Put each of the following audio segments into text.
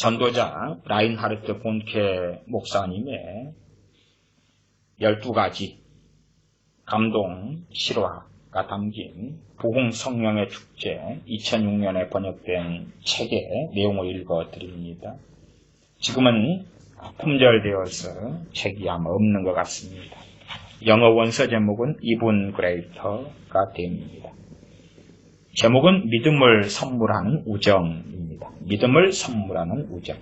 전도자 라인하르트 본케 목사님의 12가지 감동 실화가 담긴 부흥 성령의 축제 2006년에 번역된 책의 내용을 읽어 드립니다. 지금은 품절되어서 책이 아마 없는 것 같습니다. 영어 원서 제목은 이분 그레이터가 됩니다. 제목은 믿음을 선물하는 우정 입니다. 믿음을 선물하는 우정.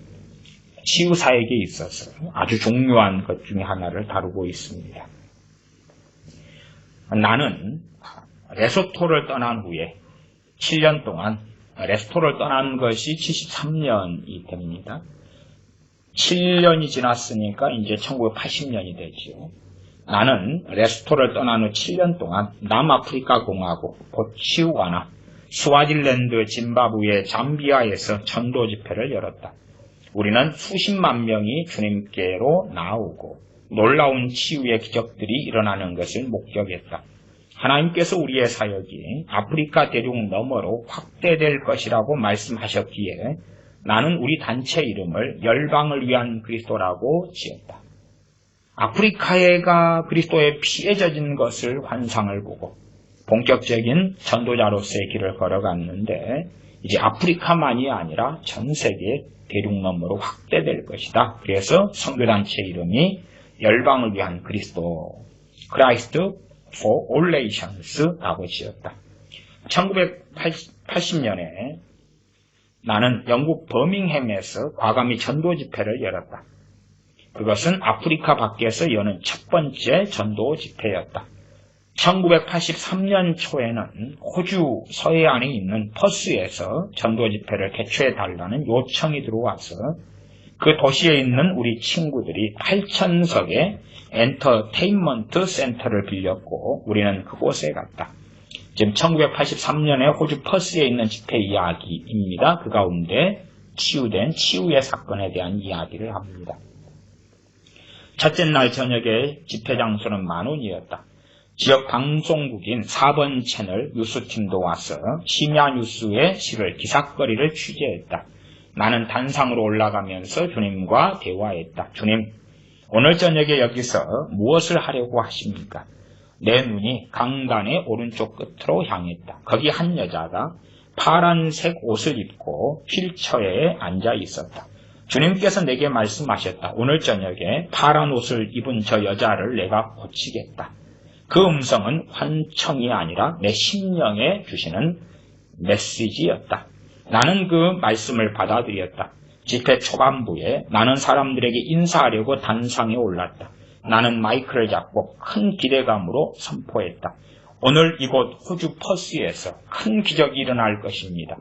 치유사에게 있어서 아주 중요한 것 중에 하나를 다루고 있습니다. 나는 레소토를 떠난 후에 7년 동안 레스토를 떠난 것이 73년이 됩니다. 7년이 지났으니까 이제 1980년이 되지요. 나는 레스토를 떠난 후 7년 동안 남아프리카 공화국 보치우가나 스와질랜드 짐바브웨 잠비아에서 전도 집회를 열었다. 우리는 수십만 명이 주님께로 나오고 놀라운 치유의 기적들이 일어나는 것을 목격했다. 하나님께서 우리의 사역이 아프리카 대륙 너머로 확대될 것이라고 말씀하셨기에 나는 우리 단체 이름을 열방을 위한 그리스도라고 지었다. 아프리카에가 그리스도의 젖은 것을 환상을 보고 본격적인 전도자로서의 길을 걸어갔는데 이제 아프리카만이 아니라 전 세계 대륙 너머로 확대될 것이다. 그래서 선교단체 이름이 열방을 위한 그리스도 Christ for All Nations라고 지었다. 1980년에 나는 영국 버밍햄에서 과감히 전도 집회를 열었다. 그것은 아프리카 밖에서 여는 첫 번째 전도 집회였다. 1983년 초에는 호주 서해안에 있는 퍼스에서 전도 집회를 개최해 달라는 요청이 들어와서 그 도시에 있는 우리 친구들이 8천석의 엔터테인먼트 센터를 빌렸고 우리는 그곳에 갔다. 지금 1983년에 호주 퍼스에 있는 집회 이야기입니다. 그 가운데 치유된 치유의 사건에 대한 이야기를 합니다. 첫째 날 저녁에 집회 장소는 만 원이었다. 지역 방송국인 4번 채널 뉴스팀도 와서 심야 뉴스의 시를 기사거리를 취재했다. 나는 단상으로 올라가면서 주님과 대화했다. 주님, 오늘 저녁에 여기서 무엇을 하려고 하십니까? 내 눈이 강단의 오른쪽 끝으로 향했다. 거기 한 여자가 파란색 옷을 입고 휠처에 앉아 있었다. 주님께서 내게 말씀하셨다. 오늘 저녁에 파란 옷을 입은 저 여자를 내가 고치겠다. 그 음성은 환청이 아니라 내 심령에 주시는 메시지였다. 나는 그 말씀을 받아들였다. 집회 초반부에 나는 사람들에게 인사하려고 단상에 올랐다. 나는 마이크를 잡고 큰 기대감으로 선포했다. 오늘 이곳 호주 퍼스에서 큰 기적이 일어날 것입니다.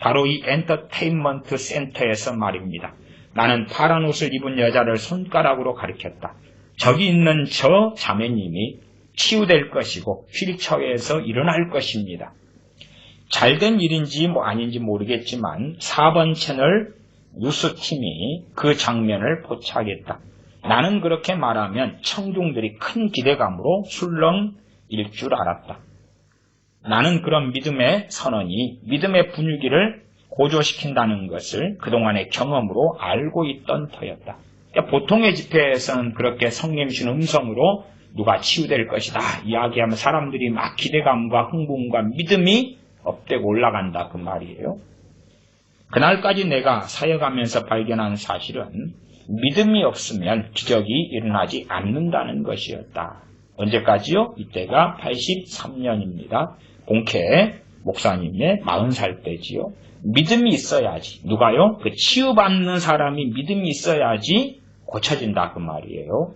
바로 이 엔터테인먼트 센터에서 말입니다. 나는 파란 옷을 입은 여자를 손가락으로 가리켰다. 저기 있는 저 자매님이 치유될 것이고 휠처에서 일어날 것입니다. 잘된 일인지 뭐 아닌지 모르겠지만 4번 채널 뉴스팀이 그 장면을 포착했다. 나는 그렇게 말하면 청중들이 큰 기대감으로 술렁일 줄 알았다. 나는 그런 믿음의 선언이 믿음의 분위기를 고조시킨다는 것을 그동안의 경험으로 알고 있던 터였다. 그러니까 보통의 집회에서는 그렇게 성님신 음성으로 누가 치유될 것이다 이야기하면 사람들이 막 기대감과 흥분과 믿음이 업되고 올라간다 그 말이에요. 그날까지 내가 사역하면서 발견한 사실은 믿음이 없으면 기적이 일어나지 않는다는 것이었다. 언제까지요? 이때가 83년입니다. 본캐 목사님의 40살 때지요. 믿음이 있어야지. 누가요? 그 치유받는 사람이 믿음이 있어야지 고쳐진다 그 말이에요.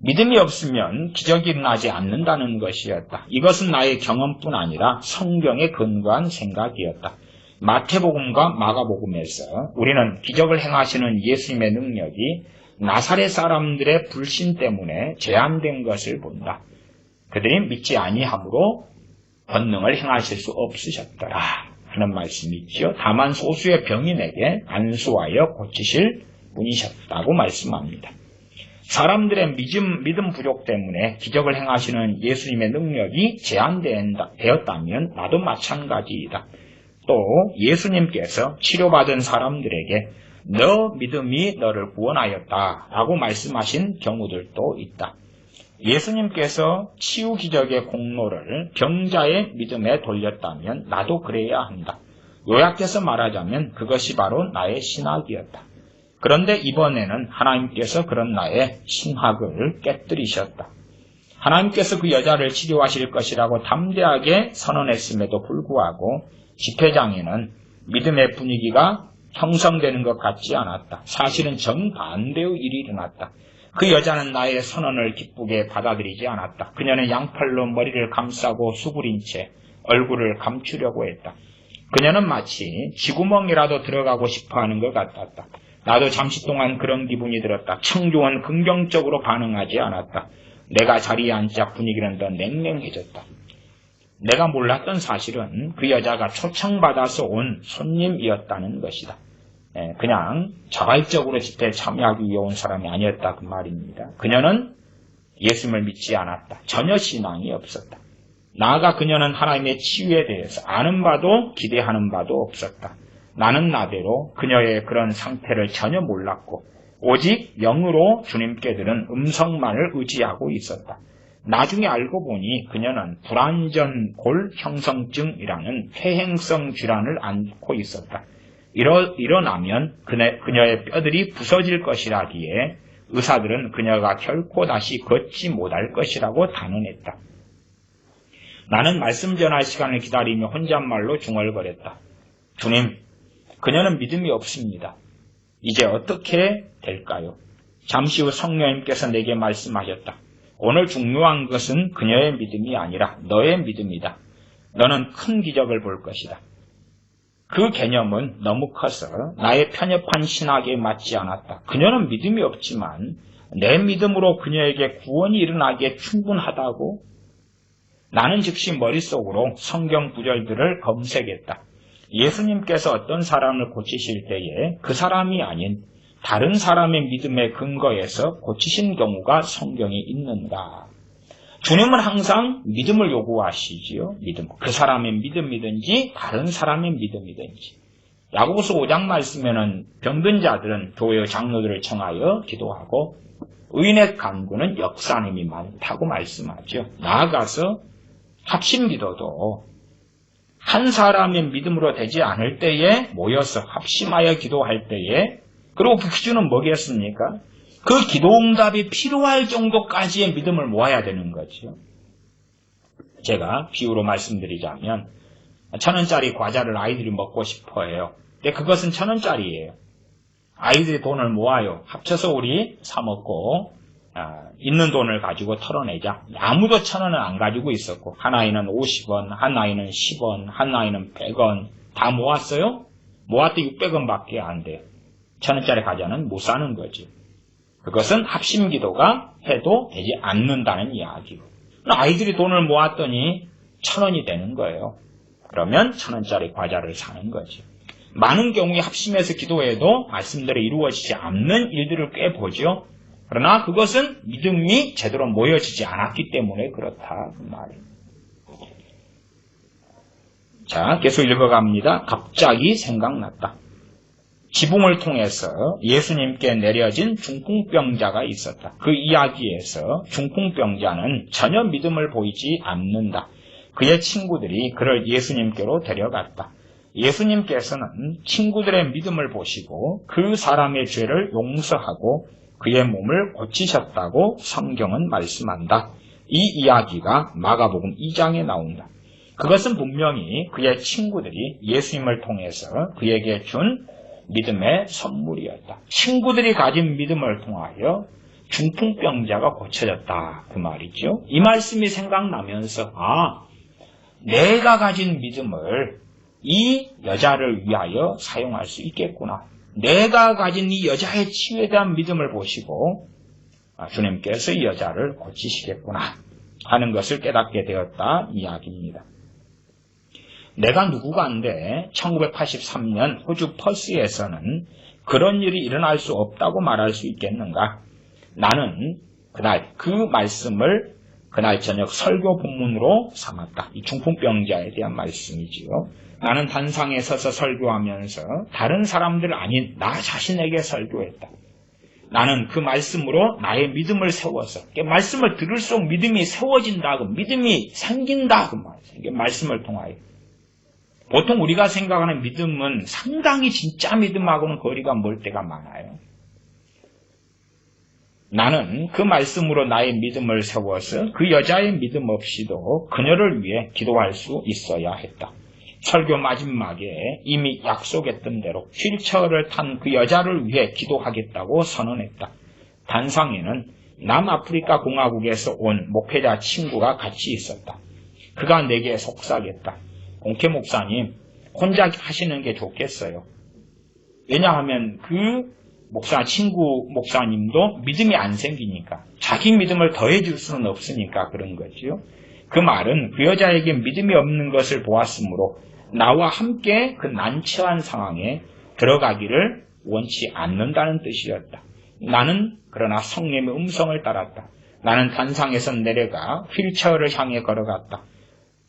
믿음이 없으면 기적이 일어나지 않는다는 것이었다. 이것은 나의 경험뿐 아니라 성경에 근거한 생각이었다. 마태복음과 마가복음에서 우리는 기적을 행하시는 예수님의 능력이 나사렛 사람들의 불신 때문에 제한된 것을 본다. 그들이 믿지 아니함으로 권능을 행하실 수 없으셨더라 하는 말씀이 있지요. 다만 소수의 병인에게 안수하여 고치실 분이셨다고 말씀합니다. 사람들의 믿음, 믿음 부족 때문에 기적을 행하시는 예수님의 능력이 제한되었다면 나도 마찬가지이다. 또 예수님께서 치료받은 사람들에게 너 믿음이 너를 구원하였다 라고 말씀하신 경우들도 있다. 예수님께서 치유 기적의 공로를 병자의 믿음에 돌렸다면 나도 그래야 한다. 요약해서 말하자면 그것이 바로 나의 신학이었다. 그런데 이번에는 하나님께서 그런 나의 신학을 깨뜨리셨다. 하나님께서 그 여자를 치료하실 것이라고 담대하게 선언했음에도 불구하고 집회장에는 믿음의 분위기가 형성되는 것 같지 않았다. 사실은 정반대의 일이 일어났다. 그 여자는 나의 선언을 기쁘게 받아들이지 않았다. 그녀는 양팔로 머리를 감싸고 수그린 채 얼굴을 감추려고 했다. 그녀는 마치 쥐구멍이라도 들어가고 싶어 하는 것 같았다. 나도 잠시 동안 그런 기분이 들었다. 청중은 긍정적으로 반응하지 않았다. 내가 자리에 앉자 분위기는 더 냉랭해졌다. 내가 몰랐던 사실은 그 여자가 초청받아서 온 손님이었다는 것이다. 예, 그냥 자발적으로 집회에 참여하기 위해 온 사람이 아니었다 그 말입니다. 그녀는 예수님을 믿지 않았다. 전혀 신앙이 없었다. 나아가 그녀는 하나님의 치유에 대해서 아는 바도 기대하는 바도 없었다. 나는 나대로 그녀의 그런 상태를 전혀 몰랐고 오직 영으로 주님께 들은 음성만을 의지하고 있었다. 나중에 알고 보니 그녀는 불안전 골 형성증이라는 폐행성 질환을 앓고 있었다. 일어, 일어나면 그녀, 그녀의 뼈들이 부서질 것이라기에 의사들은 그녀가 결코 다시 걷지 못할 것이라고 단언했다. 나는 말씀 전할 시간을 기다리며 혼잣말로 중얼거렸다. 주님, 그녀는 믿음이 없습니다. 이제 어떻게 될까요? 잠시 후 성령님께서 내게 말씀하셨다. 오늘 중요한 것은 그녀의 믿음이 아니라 너의 믿음이다. 너는 큰 기적을 볼 것이다. 그 개념은 너무 커서 나의 편협한 신학에 맞지 않았다. 그녀는 믿음이 없지만 내 믿음으로 그녀에게 구원이 일어나기에 충분하다고 나는 즉시 머릿속으로 성경 구절들을 검색했다. 예수님께서 어떤 사람을 고치실 때에 그 사람이 아닌 다른 사람의 믿음에 근거해서 고치신 경우가 성경에 있는가? 주님은 항상 믿음을 요구하시지요. 믿음. 그 사람의 믿음이든지 다른 사람의 믿음이든지. 야고보서 5장 말씀에는 병든 자들은 교회 장로들을 청하여 기도하고 의인의 간구는 역사님이 많다고 말씀하죠. 나아가서 합심 기도도 한 사람의 믿음으로 되지 않을 때에 모여서 합심하여 기도할 때에 그리고 그 기준은 뭐겠습니까? 그 기도응답이 필요할 정도까지의 믿음을 모아야 되는 거죠. 제가 비유로 말씀드리자면 천 원짜리 과자를 아이들이 먹고 싶어해요. 근데 그것은 천 원짜리예요. 아이들이 돈을 모아요. 합쳐서 우리 사 먹고 아, 있는 돈을 가지고 털어내자. 아무도 천 원은 안 가지고 있었고 한 아이는 50원, 한 아이는 10원, 한 아이는 100원 다 모았어요. 모았더 600원밖에 안 돼요. 천 원짜리 과자는 못 사는 거죠. 그것은 합심 기도가 해도 되지 않는다는 이야기고. 아이들이 돈을 모았더니 천 원이 되는 거예요. 그러면 천 원짜리 과자를 사는 거죠. 많은 경우에 합심해서 기도해도 말씀대로 이루어지지 않는 일들을 꽤 보죠. 그러나 그것은 믿음이 제대로 모여지지 않았기 때문에 그렇다 그. 자, 계속 읽어갑니다. 갑자기 생각났다. 지붕을 통해서 예수님께 내려진 중풍병자가 있었다. 그 이야기에서 중풍병자는 전혀 믿음을 보이지 않는다. 그의 친구들이 그를 예수님께로 데려갔다. 예수님께서는 친구들의 믿음을 보시고 그 사람의 죄를 용서하고 그의 몸을 고치셨다고 성경은 말씀한다. 이 이야기가 마가복음 2장에 나온다. 그것은 분명히 그의 친구들이 예수님을 통해서 그에게 준 믿음의 선물이었다. 친구들이 가진 믿음을 통하여 중풍병자가 고쳐졌다. 그 말이죠. 이 말씀이 생각나면서, 아, 내가 가진 믿음을 이 여자를 위하여 사용할 수 있겠구나. 내가 가진 이 여자의 치유에 대한 믿음을 보시고, 아, 주님께서 이 여자를 고치시겠구나. 하는 것을 깨닫게 되었다. 이야기입니다. 내가 누구가인데 1983년 호주 퍼스에서는 그런 일이 일어날 수 없다고 말할 수 있겠는가? 나는 그날 그 말씀을 그날 저녁 설교 본문으로 삼았다. 이 중풍병자에 대한 말씀이지요. 나는 단상에 서서 설교하면서 다른 사람들 아닌 나 자신에게 설교했다. 나는 그 말씀으로 나의 믿음을 세워서 그 말씀을 들을수록 믿음이 세워진다. 그 믿음이 생긴다. 그 말. 말씀을 통하여. 보통 우리가 생각하는 믿음은 상당히 진짜 믿음하고는 거리가 멀 때가 많아요. 나는 그 말씀으로 나의 믿음을 세워서 그 여자의 믿음 없이도 그녀를 위해 기도할 수 있어야 했다. 설교 마지막에 이미 약속했던 대로 휠체어를 탄 그 여자를 위해 기도하겠다고 선언했다. 단상에는 남아프리카 공화국에서 온 목회자 친구가 같이 있었다. 그가 내게 속삭였다. 공케 목사님, 혼자 하시는 게 좋겠어요. 왜냐하면 그 목사 친구 목사님도 믿음이 안 생기니까 자기 믿음을 더해줄 수는 없으니까 그런 거지요. 그 말은 그 여자에게 믿음이 없는 것을 보았으므로 나와 함께 그 난처한 상황에 들어가기를 원치 않는다는 뜻이었다. 나는 그러나 성령의 음성을 따랐다. 나는 단상에서 내려가 휠체어를 향해 걸어갔다.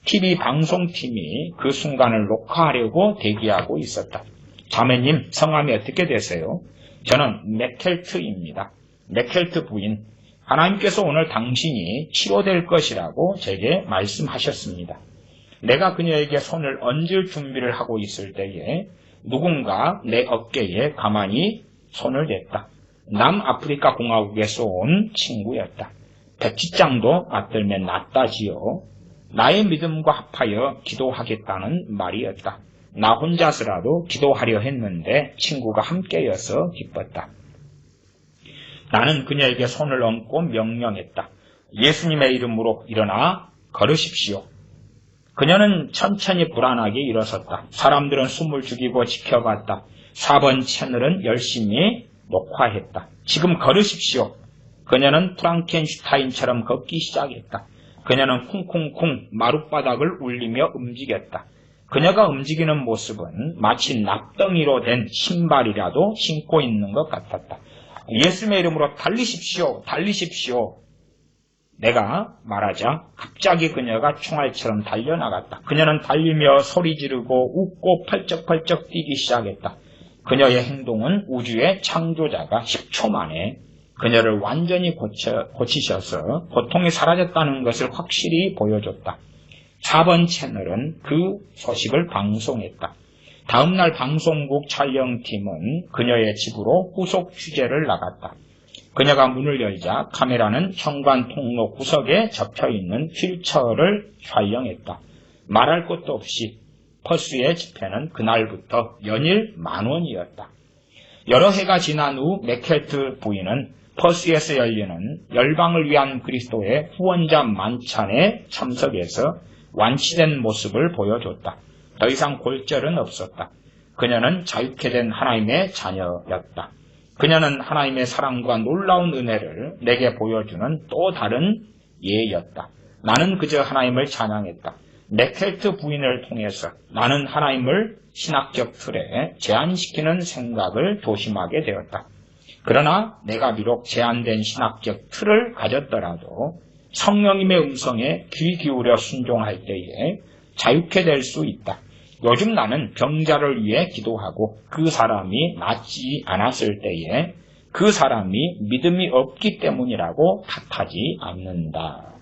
TV 방송팀이 그 순간을 녹화하려고 대기하고 있었다. 자매님, 성함이 어떻게 되세요? 저는 맥켈트입니다. 맥켈트 부인. 하나님께서 오늘 당신이 치료될 것이라고 제게 말씀하셨습니다. 내가 그녀에게 손을 얹을 준비를 하고 있을 때에 누군가 내 어깨에 가만히 손을 댔다. 남아프리카 공화국에서 온 친구였다. 백지장도 맞들면 낫다지요. 나의 믿음과 합하여 기도하겠다는 말이었다. 나 혼자서라도 기도하려 했는데 친구가 함께여서 기뻤다. 나는 그녀에게 손을 얹고 명령했다. 예수님의 이름으로 일어나 걸으십시오. 그녀는 천천히 불안하게 일어섰다. 사람들은 숨을 죽이고 지켜봤다. 4번 채널은 열심히 녹화했다. 지금 걸으십시오. 그녀는 프랑켄슈타인처럼 걷기 시작했다. 그녀는 쿵쿵쿵 마룻바닥을 울리며 움직였다. 그녀가 움직이는 모습은 마치 납덩이로 된 신발이라도 신고 있는 것 같았다. 예수님의 이름으로 달리십시오, 달리십시오. 내가 말하자 갑자기 그녀가 총알처럼 달려나갔다. 그녀는 달리며 소리 지르고 웃고 펄쩍펄쩍 뛰기 시작했다. 그녀의 행동은 우주의 창조자가 10초 만에 그녀를 완전히 고쳐, 고치셔서 고통이 사라졌다는 것을 확실히 보여줬다. 4번 채널은 그 소식을 방송했다. 다음날 방송국 촬영팀은 그녀의 집으로 후속 취재를 나갔다. 그녀가 문을 열자 카메라는 현관 통로 구석에 접혀있는 휠체어를 촬영했다. 말할 것도 없이 퍼스의 집회는 그날부터 연일 만 원이었다. 여러 해가 지난 후 맥켈트 부인은 퍼스에서 열리는 열방을 위한 그리스도의 후원자 만찬에 참석해서 완치된 모습을 보여줬다. 더 이상 골절은 없었다. 그녀는 자유케 된 하나님의 자녀였다. 그녀는 하나님의 사랑과 놀라운 은혜를 내게 보여주는 또 다른 예였다. 나는 그저 하나님을 찬양했다. 맥켈트 부인을 통해서 나는 하나님을 신학적 틀에 제한시키는 생각을 조심하게 되었다. 그러나 내가 비록 제한된 신학적 틀을 가졌더라도 성령님의 음성에 귀 기울여 순종할 때에 자유케 될 수 있다. 요즘 나는 병자를 위해 기도하고 그 사람이 낫지 않았을 때에 그 사람이 믿음이 없기 때문이라고 탓하지 않는다.